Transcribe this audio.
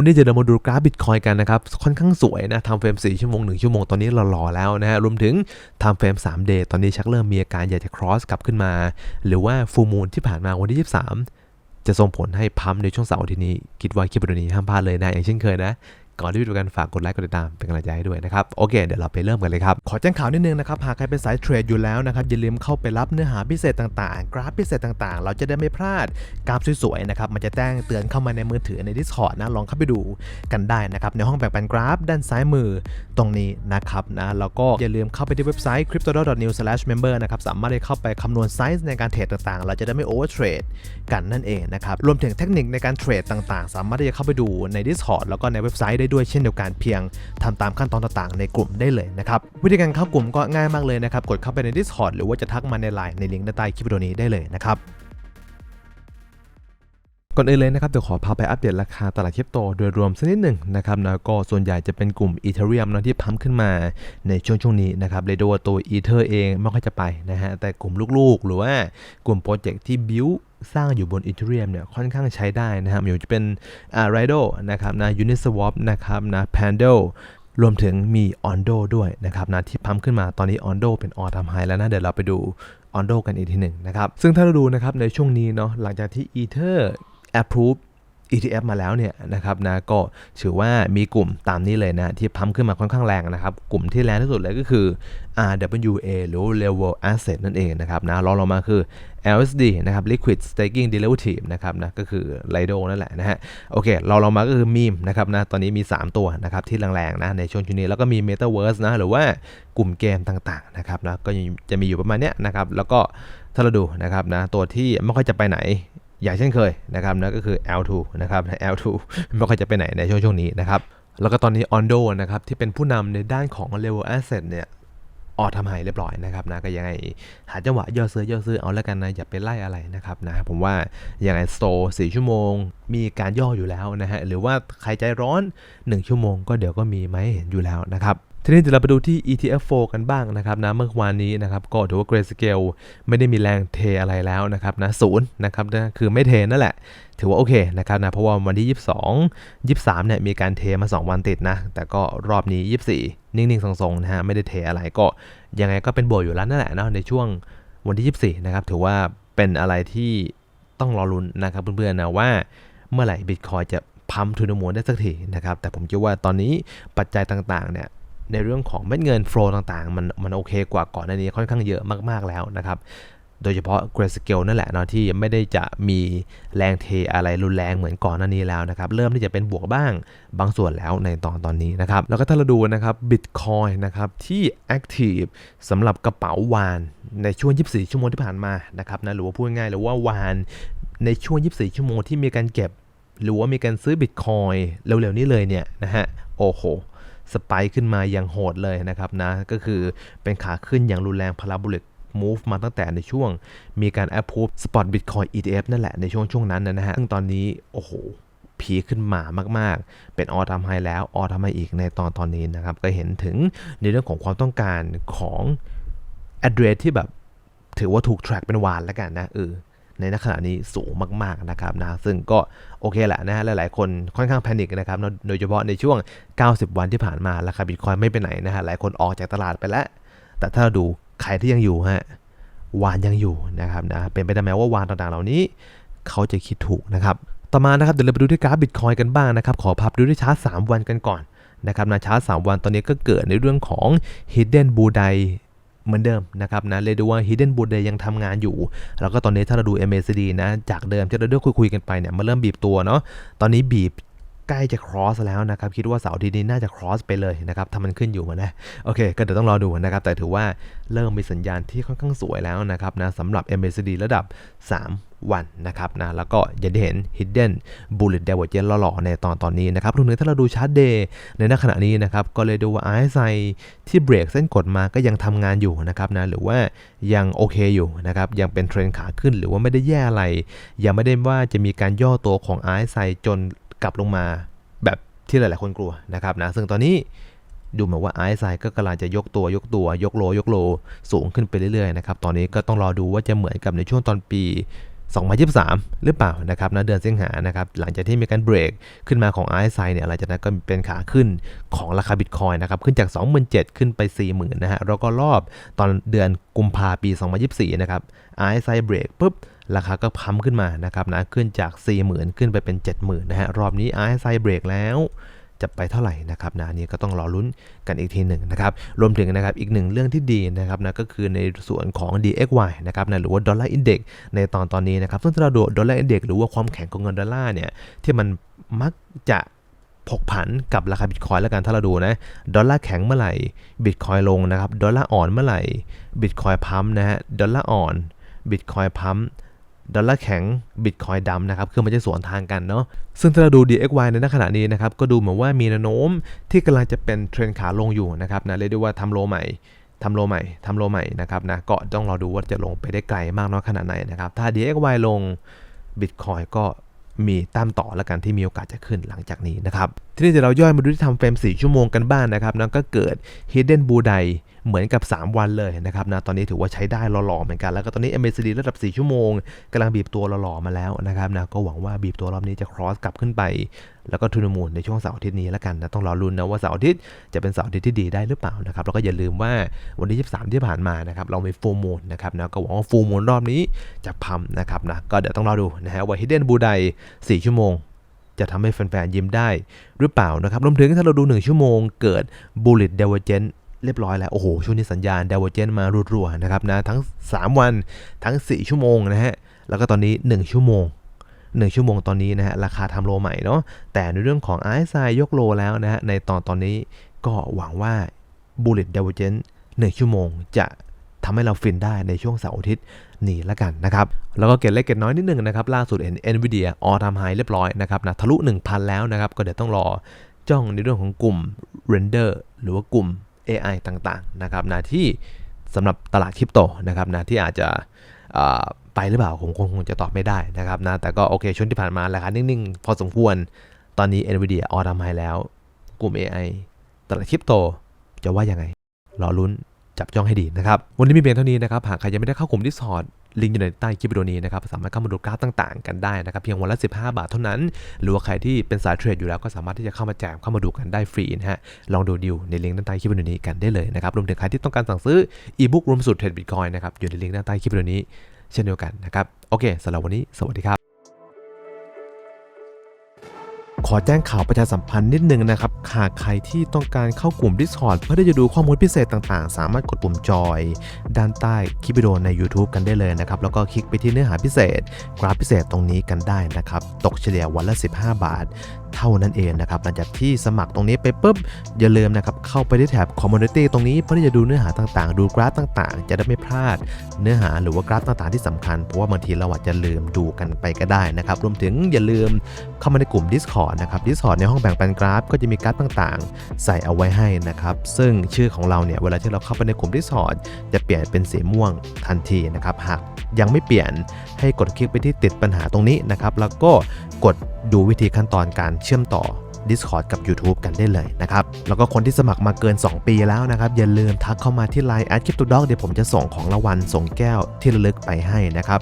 วันนี้จะเรามาดูกราฟบิตคอยกันนะครับ ค่อนข้างสวยนะทำเฟรม 4 ชั่วโมง 1 ชั่วโมง ตอนนี้หล่อๆแล้วนะฮะรวมถึงทำเฟรม 3 day ตอนนี้ชักเริ่มมีอาการอยากจะ cross กลับขึ้นมา หรือว่าฟูมูลที่ผ่านมาวันที่ 23จะส่งผลให้พัมในช่วงเสาร์อาที่นี้ คิดว่าคลิปวิดีโอนี้ห้ามพลาดเลยนะ อย่างเช่นเคยนะ ก่อนที่จะดูกันฝากกดไลค์กดติดตามเป็นกำลังใจให้ด้วยนะครับโอเคเดี๋ยวเราไปเริ่มกันเลยครับขอแจ้งข่าวนิดนึงนะครับหากใครเป็นสายเทรดอยู่แล้วนะครับอย่าลืมเข้าไปรับเนื้อหาพิเศษต่างๆ กราฟพิเศษต่างๆ เราจะได้ไม่พลาดกราฟสวยๆนะครับมันจะแจ้งเตือนเข้ามาในมือถือใน Discord นะลองเข้าไปดูกันได้นะครับในห้องแบ่งปันกราฟ ด้านซ้ายมือตรงนี้นะครับนะแล้วก็อย่าลืมเข้าไปที่เว็บไซต์ crypto.new/member นะครับสามารถได้เข้าไปคำนวณไซส์ในการเทรดต่างๆ เราจะได้ไม่โอเวอร์เทรดกันนั่นเองนะครับรวมถึงเทคนิคในการเทรดต่างๆ สามารถที่จะเข้าไปดูใน Discord แล้วก็ในเว็บไซต์ได้ด้วยเช่นเดียวกันเพียงทำตามขั้นตอนต่างๆ ในกลุ่มได้เลยนะครับวิธีการเข้ากลุ่มก็ง่ายมากเลยนะครับกดเข้าไปใน Discord หรือว่าจะทักมาใน Line ในลิงก์ด้านใต้คลิปวิดีโอนี้ได้เลยนะครับก่อนอื่นเลยนะครับเดี๋ยวขอพาไปอัปเดตราคาตลาดคริปโตโดยรวมสักนิดหนึ่งนะครับนะก็ส่วนใหญ่จะเป็นกลุ่มอีเทเรียมนะที่พัมขึ้นมาในช่วงช่วงนี้นะครับเลยโดยตัวอีเทอร์เองไม่ค่อยจะไปนะฮะแต่กลุ่มลูกๆ หรือว่ากลุ่มโปรเจกต์ที่บิว สร้างอยู่บนอีเทเรียมเนี่ยค่อนข้างใช้ได้นะครับอยู่จะเป็นไรโดนะครับนะยูนิสวอปนะครับนะแพนโดรวมถึงมี Ondo ด้วยนะครับนะที่พัมขึ้นมาตอนนี้ Ondo เป็นออทำไฮแล้วนะเดี๋ยวเราไปดู Ondo กันอีกทีหนึ่งนะครับ ซึ่งถ้าเราดูนะครับในช่วงนี้เนาะหลังจากที่ Ether approve ETF มาแล้วเนี่ยนะครับนะก็ถือว่ามีกลุ่มตามนี้เลยนะที่พัมขึ้นมาค่อนข้างแรงนะครับ กลุ่มที่แรงที่สุดเลยก็คือ RWA หรือ Level Asset นั่นเองนะครับนะรองลงมาคือ LSD นะครับ Liquid Staking Derivative นะครับนะก็คือ Lido นั่นแหละนะฮะโอเครองลงมาก็คือ Meme นะครับนะตอนนี้มี 3 ตัวนะครับที่แรงๆนะในช่วงช่วงนี้แล้วก็มี Metaverse นะหรือว่ากลุ่มเกมต่างๆนะครับนะก็จะมีอยู่ประมาณเนี้ยนะครับแล้วก็ถ้าเราดูนะครับนะตัวที่ไม่ค่อยจะไปไหน อย่างเช่นเคยนะครับนะก็คือ L2 นะครับ L2 ไม่ค่อยจะไปไหนในช่วงช่วงนี้นะครับ แล้วก็ตอนนี้ Ondo นะครับที่เป็นผู้นำในด้านของ Level Asset เนี่ยออกทำหายเรียบร้อยนะครับนะก็ยังไงหาจังหวะย่อซื้อย่อซื้อเอาแล้วกันนะอย่าไปไล่อะไรนะครับนะผมว่าอย่างไงโตร์สี่ชั่วโมง มีการย่ออยู่แล้วนะฮะหรือว่าใครใจร้อน 1 ชั่วโมง ก็เดี๋ยวก็มีมาให้เห็นอยู่แล้วนะครับ ทีนี้เดี๋ยวเราไปดูที่ ETF4 กันบ้างนะครับนะเมื่อวานนี้นะครับก็ถือว่า Grayscale ไม่ได้มีแรงเทอะไรแล้วนะครับนะศูนย์นะครับนะคือไม่เทนั่นแหละ ถือว่าโอเคนะครับนะเพราะว่าวันที่ 22 23เนี่ยมีการเทมา 2 วันติดนะ แต่ก็รอบนี้ 24 นิ่งๆทรงๆนะฮะไม่ได้เทอะไรก็ยังไงก็เป็นบวกอยู่แล้วนั่นแหละเนาะในช่วงวันที่ 24 นะครับถือว่าเป็นอะไรที่ต้องรอลุ้นนะครับเพื่อนๆนะว่าเมื่อไหร่บิตคอยจะพัมทูนมูลได้สักทีนะครับแต่ผมคิดว่าตอนนี้ปัจจัยต่างๆเนี่ย ในเรื่องของเม็ดเงินโฟลต่างๆ มันมันโอเคกว่าก่อนหน้านี้ค่อนข้างเยอะมากๆแล้วนะครับโดยเฉพาะ Grayscale นั่นแหละเนาะที่ไม่ได้จะมีแรงเทอะไรรุนแรงเหมือนก่อนหน้านี้แล้วนะครับ เริ่มที่จะเป็นบวกบ้างบางส่วนแล้วในตอนตอนนี้นะครับ แล้วก็ถ้าเราดูนะครับ Bitcoin นะครับที่ Active สำหรับกระเป๋าวานในช่วง 24 ชั่วโมงที่ผ่านมานะครับนะหรือว่าพูดง่ายๆหรือว่าวานในช่วง 24 ชั่วโมงที่มีการเก็บ หรือว่ามีการซื้อ Bitcoin เร็วๆนี้เลยเนี่ยนะฮะโอ้โห สไปค์ขึ้นมาอย่างโหดเลยนะครับนะ ก็คือเป็นขาขึ้นอย่างรุนแรงพาราโบลิก move มาตั้งแต่ในช่วงมีการ approve spot bitcoin ETF นั่นแหละในช่วงช่วงนั้นนะฮะ ซึ่งตอนนี้ โอ้โหพีคขึ้นมามาก ๆ เป็นออทำไฮแล้วออทำไฮอีกในตอนตอนนี้นะครับ ก็เห็นถึงในเรื่องของความต้องการของ address ที่แบบถือว่าถูก track เป็นวานแล้วกันนะเออ ในขณะนี้สูงมากๆนะครับนะซึ่งก็โอเคแหละนะฮะหลายๆคนค่อนข้างแพนิคนะครับโดยเฉพาะในช่วง 90 วันที่ผ่านมาราคาบิตคอยไม่ไปไหนนะฮะหลายคนออกจากตลาดไปแล้ว แต่ถ้าดูใครที่ยังอยู่ฮะวานยังอยู่นะครับนะเป็นไปได้ไหมว่าวานต่างๆเหล่านี้ เขาจะคิดถูกนะครับต่อมานะครับเดี๋ยวเราไปดูที่กราฟบิตคอยกันบ้างนะครับขอพับดูที่ชาร์ต3วันกันก่อนนะครับนะชาร์ต3วันตอนนี้ก็เกิดในเรื่องของ hidden b u d a เหมือนเดิมนะครับนะเรียกได้ว่า Hidden b u d d a ยังทำงานอยู่ แล้วก็ตอนนี้ถ้าเราดู MACD นะจากเดิมที่เราได้คุยๆกันไปเนี่ยมาเริ่มบีบตัวเนาะตอนนี้บีบ ใกล้จะ cross แล้วนะครับคิดว่าเสาร์ทีนี้น่าจะ cross ไปเลยนะครับถ้ามันขึ้นอยู่นะโอเค ก็เดี๋ยวต้องรอดูนะครับแต่ถือว่าเริ่มมีสัญญาณที่ค่อนข้างสวยแล้วนะครับนะสำหรับ MACD ระดับ 3 วันนะครับนะแล้วก็อย่างที่เห็น hidden bullet divergence หล่อๆในตอนตอนนี้นะครับรวมถึงถ้าเราดูชาร์ตเดย์ในณขณะนี้นะครับก็เลยดูว่า RSI ที่เบรกเส้นกดมาก็ยังทำงานอยู่นะครับนะหรือว่ายังโอเคอยู่นะครับยังเป็นเทรนขาขึ้นหรือว่าไม่ได้แย่อะไร ยังไม่ได้ว่าจะมีการย่อตัวของ RSI จน กลับลงมาแบบที่หลาย ๆ คนกลัวนะครับนะซึ่งตอนนี้ดูเหมือนว่าไอซ์ไซก็กำลังจะยกตัวยกตัวยกโลยกโลสูงขึ้นไปเรื่อย ๆ นะครับ ตอนนี้ก็ต้องรอดูว่าจะเหมือนกับในช่วงตอนปี 2023 หรือเปล่านะครับนะเดือนสิงหานะครับหลังจากที่มีการเบรกขึ้นมาของ RSI เนี่ยหลังจากนั้นก็เป็นขาขึ้นของราคาบิตคอยนะครับขึ้นจาก 27,000 ขึ้นไป 40,000 นะฮะแล้วก็รอบตอนเดือนกุมภาปี 2024 นะครับ RSI เบรกปุ๊บราคาก็พัมขึ้นมานะครับนะขึ้นจาก 40,000 ขึ้นไปเป็น 70,000 นะฮะรอบนี้ RSI เบรกแล้ว จะไปเท่าไหร่นะครับนะอันนี้ก็ต้องรอลุ้นกันอีกทีหนึ่งนะครับรวมถึงนะครับอีกหนึ่งเรื่องที่ดีนะครับนะก็คือในส่วนของ DXY นะครับนะหรือว่า Dollar Index ในตอนตอนนี้นะครับซึ่งถ้าเราดู Dollar Index หรือว่าความแข็งของเงินดอลลาร์เนี่ยที่มันมักจะผกผันกับราคาบิตคอยแล้วกันถ้าเราดูนะดอลลาร์แข็งเมื่อไหร่บิตคอยลงนะครับดอลลาร์อ่อนเมื่อไหร่บิตคอยพัมนะฮะดอลลาร์อ่อนบิตคอยพัม ดอลลาร์แข็งบิตคอยดำนะครับ คือมันจะสวนทางกันเนาะ ซึ่งถ้าเราดู DXY ในขณะนี้นะครับ ก็ดูเหมือนว่ามีแนวโน้มที่กำลังจะเป็นเทรนขาลงอยู่นะครับนะ เรียกได้ว่าทำโลใหม่ทำโลใหม่ทำโลใหม่นะครับนะ ก็ต้องรอดูว่าจะลงไปได้ไกลมากน้อยขนาดไหนนะครับ ถ้า DXY ลง Bitcoin ก็มีตามต่อแล้วกันที่มีโอกาสจะขึ้นหลังจากนี้นะครับ ทีนี้เดี๋ยวเราย่อยมาดูที่ทำเฟรม 4 ชั่วโมงกันบ้างนนะครับนะก็เกิด Hidden b u d a i เหมือนกับ 3 วันเลยนะครับนะตอนนี้ถือว่าใช้ได้หล่อๆเหมือนกัน แล้วก็ตอนนี้ MACD ระดับ 4 ชั่วโมงกำลังบีบตัวหล่อๆมาแล้วนะครับนะก็หวังว่าบีบตัวรอบนี้จะ cross กลับขึ้นไป แล้วก็ทุนมูลในช่วงเสาร์อาทิตย์นี้แล้วกันนะต้องรอรุนนะว่าเสาร์อาทิตย์จะเป็นเสาร์อาทิตย์ที่ดีได้หรือเปล่านะครับแล้วก็อย่าลืมว่าวันที่ 23 ที่ผ่านมานะครับเรามีฟูมูลนะครับนะก็หวังว่าฟูมูลรอบนี้จะพัมนะครับนะก็เดี๋ยวต้องรอดูนะฮะว่า Hidden b u d a i 4ชั่วโมงจะทำให้แฟนๆยิ้มได้หรือเปล่านะครับ รวมถึงถ้าเราดู 1 ชั่วโมงเกิด bullet divergence เรียบร้อยแล้ว โอ้โห ช่วงนี้สัญญาณ divergence มารัวๆนะครับนะ ทั้ง 3 วันทั้ง 4 ชั่วโมงนะฮะ แล้วก็ตอนนี้ 1 ชั่วโมง 1 ชั่วโมงตอนนี้นะฮะ ราคาทำโลใหม่เนาะแต่ในเรื่องของ RSI ยกโลแล้วนะฮะ ในตอนตอนนี้ก็หวังว่า bullet divergence 1ชั่วโมงจะทำให้เราฟินได้ในช่วงเสาร์อาทิตย์นี่ละกันนะครับ แล้วก็เก็ตเล็กเก็ตน้อยนิดนึงนะครับ ล่าสุดเห็น NVIDIA all time high เรียบร้อยนะครับนะทะลุ 1,000 แล้วนะครับ ก็เดี๋ยวต้องรอจ้องในเรื่องของกลุ่ม render หรือว่ากลุ่ม AI ต่างๆนะครับนะที่สำหรับตลาดคริปโตนะครับนะที่อาจจะไปหรือเปล่าผมคงคงจะตอบไม่ได้นะครับนะแต่ก็โอเคช่วงที่ผ่านมาราคานิ่งๆ พอสมควรตอนนี้ NVIDIA ออทำไฮแล้ว กลุ่ม AI ตลาดคริปโตจะว่ายังไงรอลุ้น จับจ้องให้ดีนะครับ วันนี้มีเพียงเท่านี้นะครับ หากใครยังไม่ได้เข้ากลุ่มที่สอดลิงก์อยู่ในใต้คลิปวิดีโอนี้นะครับ สามารถเข้ามาดูกราฟต่างๆ กันได้นะครับ เพียงวันละ 15 บาทเท่านั้น หรือว่าใครที่เป็นสายเทรดอยู่แล้วก็สามารถที่จะเข้ามาแจมเข้ามาดูกันได้ฟรีนะฮะ ลองดูดิวในลิงก์ด้านใต้คลิปวิดีโอนี้กันได้เลยนะครับ รวมถึงใครที่ต้องการสั่งซื้ออีบุ๊กรวมสูตรเทรดบิตคอยน์นะครับ อยู่ในลิงก์ด้านใต้คลิปวิดีโอนี้เช่นเดียวกันนะครับ โอเคสำหรับวันนี้ สวัสดีครับ ขอแจ้งข่าวประชาสัมพันธ์นิดนึงนะครับ หากใครที่ต้องการเข้ากลุ่ม Discord เพื่อที่จะดูข้อมูลพิเศษต่างๆ สามารถกดปุ่มจอย ด้านใต้คลิปวิดีโอใน YouTube กันได้เลยนะครับ แล้วก็คลิกไปที่เนื้อหาพิเศษ กราฟพิเศษตรงนี้กันได้นะครับ ตกเฉลี่ยวันละ 15 บาท เท่านั้นเองนะครับ หลังจากที่สมัครตรงนี้ไปปุ๊บ อย่าลืมนะครับ เข้าไปที่แถบ Community ตรงนี้เพื่อที่จะดูเนื้อหาต่างๆ ดูกราฟต่างๆ จะได้ไม่พลาด เนื้อหาหรือว่ากราฟต่างๆ ที่สำคัญ เพราะว่าบางทีเราอาจจะลืมดูกันไปก็ได้นะครับ รวมถึงอย่าลืมเข้ามาในกลุ่ม Discord นะครับ Discord ในห้องแบ่งปันกราฟ ก็จะมีกราฟต่างๆ ใส่เอาไว้ให้นะครับ ซึ่งชื่อของเราเนี่ยเวลาที่เราเข้าไปในกลุ่ม Discord จะเปลี่ยนเป็นสีม่วงทันทีนะครับหากยังไม่เปลี่ยนให้กดคลิกไปที่ติดปัญหาตรงนี้นะครับ แล้วก็กดดูวิธีขั้นตอนการเชื่อมต่อ Discord กับ YouTube กันได้เลยนะครับ แล้วก็คนที่สมัครมาเกิน 2 ปีแล้วนะครับ อย่าลืมทักเข้ามาที่ Line แอดคริปโตด็อกเดี๋ยวผมจะส่งของรางวัลส่งแก้วที่ระลึกไปให้นะครับ